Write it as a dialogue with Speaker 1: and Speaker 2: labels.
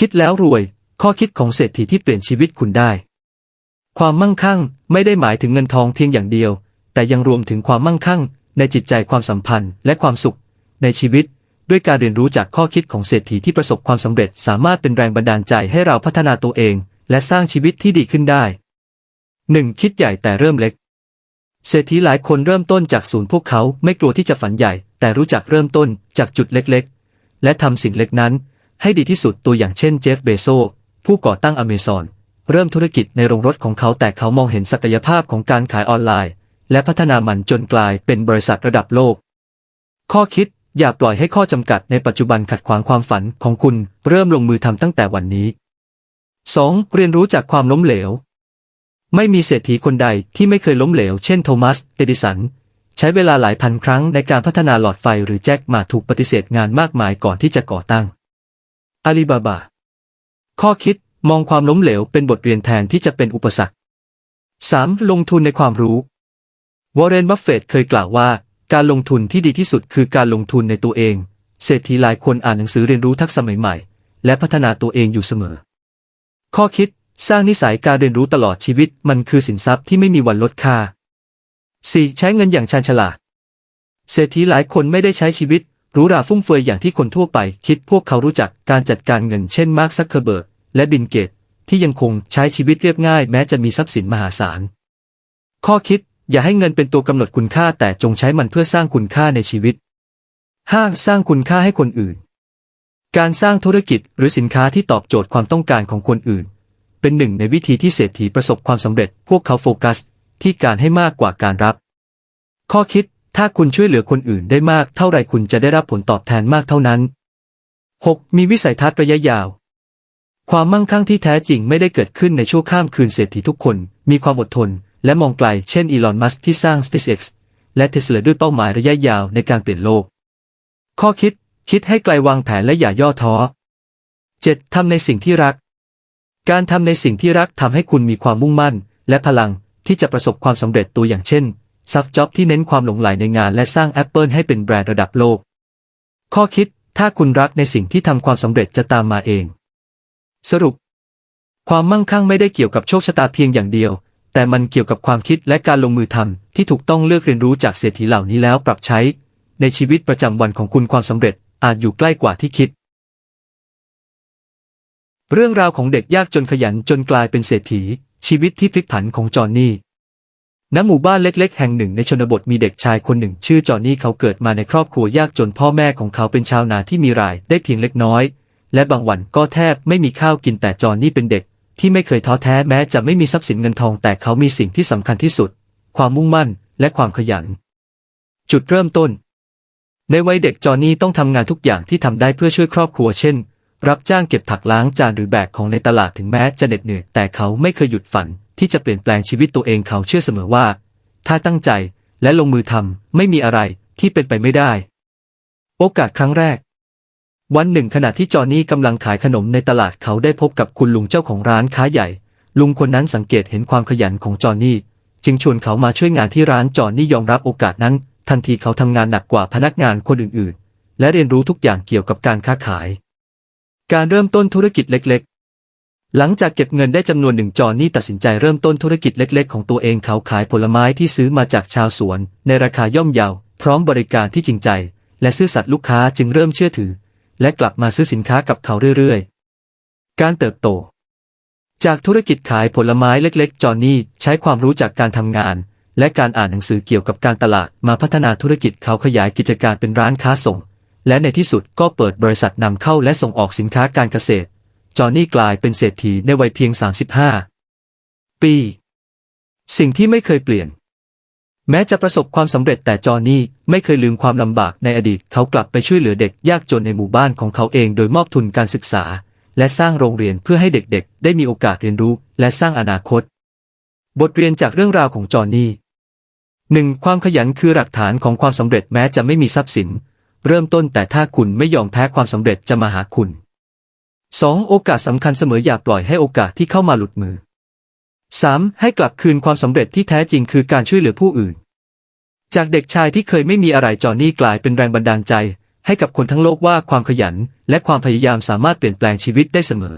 Speaker 1: คิดแล้วรวย ข้อคิดของเศรษฐีที่เปลี่ยนชีวิตคุณได้ ความมั่งคั่งไม่ได้หมายถึงเงินทองเพียงอย่างเดียว แต่ยังรวมถึงความมั่งคั่ง ในจิตใจความสัมพันธ์และความสุข ในชีวิต ด้วยการเรียนรู้จากข้อคิดของเศรษฐีที่ประสบความสำเร็จ สามารถเป็นแรงบันดาลใจให้เราพัฒนาตัวเอง และสร้างชีวิตที่ดีขึ้นได้ 1. คิดใหญ่แต่เริ่มเล็ก เศรษฐีหลายคนเริ่มต้นจากศูนย์พวกเขาไม่กลัวที่จะฝันใหญ่ แต่รู้จักเริ่มต้นจากจุดเล็กๆ และทำสิ่งเล็กนั้น ให้ดีที่สุดตัวอย่างเช่นเจฟเบโซผู้ก่อตั้งอเมซอนเริ่มธุรกิจในโรงรถของเขาแต่เขามองเห็นศักยภาพของการขายออนไลน์ และพัฒนามันจนกลายเป็นบริษัทระดับโลก ข้อคิดอย่าปล่อยให้ข้อจำกัดในปัจจุบันขัดขวางความฝันของคุณเริ่มลงมือทำตั้งแต่วันนี้ 2. เรียนรู้จากความล้มเหลว ไม่มีเศรษฐีคนใดที่ไม่เคยล้มเหลว เช่นโทมัส เอดิสัน ใช้เวลาหลายพันครั้งในการพัฒนาหลอดไฟหรือแจ็คมาถูกปฏิเสธงานมากมายก่อนที่จะก่อตั้ง อาลีบาบา ข้อคิดมองความล้มเหลวเป็นบทเรียนแทนที่จะเป็นอุปสรรค 3. ลงทุนในความรู้ วอร์เรน บัฟเฟตต์เคยกล่าวว่า การลงทุนที่ดีที่สุดคือการลงทุนในตัวเอง เศรษฐีหลายคนอ่านหนังสือเรียนรู้ทักษะใหม่ ๆ และพัฒนาตัวเองอยู่เสมอ ข้อคิดสร้างนิสัยการเรียนรู้ตลอดชีวิตมันคือสินทรัพย์ที่ไม่มีวันลดค่า 4. ใช้เงินอย่างชาญฉลาด เศรษฐีหลายคนไม่ได้ใช้ชีวิต รูหราฟุ่มเฟือยอย่างที่คนทั่วไป คิดพวกเขารู้จักการจัดการเงินเช่นมาร์คซักเคเบิร์กและบินเกต ที่ยังคงใช้ชีวิตเรียบง่ายแม้จะมีทรัพย์สินมหาศาล ข้อคิดอย่าให้เงินเป็นตัวกำหนดคุณค่าแต่จงใช้มันเพื่อสร้างคุณค่าในชีวิต 5. สร้างคุณค่าให้คนอื่น การสร้างธุรกิจหรือสินค้าที่ตอบโจทย์ความต้องการของคนอื่น เป็นหนึ่งในวิธีที่เศรษฐีประสบความสำเร็จ พวกเขาโฟกัส ที่การให้มากกว่าการรับ ข้อคิด ถ้าคุณช่วยเหลือคนอื่นได้มากเท่าไรคุณจะได้รับผลตอบแทนมากเท่านั้น 6. มีวิสัยทัศน์ระยะยาว ความมั่งคั่งที่แท้จริงไม่ได้เกิดขึ้นในชั่วข้ามคืนเศรษฐีทุกคน มีความอดทน และมองไกล เช่นอีลอนมัสก์ที่สร้าง SpaceX และเทสลาด้วยเป้าหมายระยะยาวในการเปลี่ยนโลก ข้อคิด คิดให้ไกลวางแผนและอย่าย่อท้อ 7. ทำในสิ่งที่รัก การทำในสิ่งที่รักทำให้คุณมีความมุ่งมั่น และพลังที่จะประสบความสำเร็จตัวอย่างเช่น ซับจ็อบที่เน้นความหลงไหลในงานและสร้าง Apple ให้เป็นแบรนด์ระดับโลก ข้อคิด ถ้าคุณรักในสิ่งที่ทำความสำเร็จจะตามมาเอง สรุป ความมั่งคั่งไม่ได้เกี่ยวกับโชคชะตาเพียงอย่างเดียว แต่มันเกี่ยวกับความคิดและการลงมือทำที่ถูกต้องเลือกเรียนรู้จากเศรษฐีเหล่านี้แล้วปรับใช้ ในชีวิตประจำวันของคุณความสำเร็จอาจอยู่ใกล้กว่าที่คิด เรื่องราวของเด็กยากจนขยันจนกลายเป็นเศรษฐี ชีวิตที่พลิกผันของจอห์นนี่ ณหมู่บ้านเล็ก ๆ แห่งหนึ่งในชนบทมีเด็กชายคนหนึ่ง ชื่อจอห์นนี่เขาเกิดมาในครอบครัวยากจนพ่อแม่ของเขาเป็นชาวนาที่มีรายได้เพียงเล็กน้อย และบางวันก็แทบไม่มีข้าวกินแต่จอห์นนี่เป็นเด็ก ที่ไม่เคยท้อแท้แม้จะไม่มีทรัพย์สินเงินทองแต่เขามีสิ่งที่สำคัญที่สุด ความมุ่งมั่นและความขยัน จุดเริ่มต้น ในวัยเด็กจอห์นนี่ต้องทำงานทุกอย่างที่ทำได้เพื่อช่วยครอบครัวเช่น รับจ้างเก็บผักล้างจานหรือแบกของในตลาดถึงแม้จะเหน็ดเหนื่อยแต่เขาไม่เคยหยุดฝัน ที่จะเปลี่ยนแปลงชีวิตตัวเองเขาเชื่อเสมอว่า ถ้าตั้งใจและลงมือทำไม่มีอะไรที่เป็นไปไม่ได้ โอกาสครั้งแรก วันหนึ่งขณะที่จอห์นนี่กำลังขายขนมในตลาดเขาได้พบกับคุณลุงเจ้าของร้านค้าใหญ่ ลุงคนนั้นสังเกตเห็นความขยันของจอห์นนี่จึงชวนเขามาช่วยงานที่ร้านจอห์นนี่ยอมรับโอกาสนั้น ทันทีเขาทำงานหนักกว่าพนักงานคนอื่นๆ และเรียนรู้ทุกอย่างเกี่ยวกับการค้าขาย การเริ่มต้นธุรกิจเล็กๆ หลังจากเก็บเงินได้จำนวนหนึ่งจอหนนี่ตัดสินใจเริ่มต้นธุรกิจเล็ก ๆ ของตัวเองเขาขายผลไม้ที่ซื้อมาจากชาวสวน ในราคาย่อมเยา พร้อมบริการที่จริงใจ และซื่อสัตย์ลูกค้าจึงเริ่มเชื่อถือ และกลับมาซื้อสินค้ากับเขาเรื่อยๆ การเติบโต จากธุรกิจขายผลไม้เล็ก ๆ จอหนนี่ใช้ความรู้จากการทำงาน และการอ่านหนังสือเกี่ยวกับการตลาด มาพัฒนาธุรกิจเขาขยายกิจการเป็นร้านค้าส่ง และในที่สุดก็เปิดบริษัทนำเข้าและส่งออกสินค้าการเกษตร จอห์นนี่กลายเป็นเศรษฐีในวัยเพียง 35 ปี สิ่งที่ไม่เคยเปลี่ยน แม้จะประสบความสำเร็จแต่จอห์นนี่ไม่เคยลืมความลำบากในอดีตเขากลับไปช่วยเหลือเด็กยากจนในหมู่บ้านของเขาเองโดยมอบทุนการศึกษา และสร้างโรงเรียนเพื่อให้เด็กๆ ได้มีโอกาสเรียนรู้และสร้างอนาคต บทเรียนจากเรื่องราวของจอห์นนี่หนึ่งความขยันคือหลักฐานของความสำเร็จแม้จะไม่มีทรัพย์สิน เริ่มต้นแต่ถ้าคุณไม่ยอมแพ้ความสำเร็จจะมาหาคุณ 2. โอกาสสำคัญเสมออย่าปล่อยให้โอกาสที่เข้ามาหลุดมือ 3. ให้กลับคืนความสำเร็จที่แท้จริงคือการช่วยเหลือผู้อื่น จากเด็กชายที่เคยไม่มีอะไรจอห์นนี่กลายเป็นแรงบันดาลใจ ให้กับคนทั้งโลกว่าความขยัน และความพยายามสามารถเปลี่ยนแปลงชีวิตได้เสมอ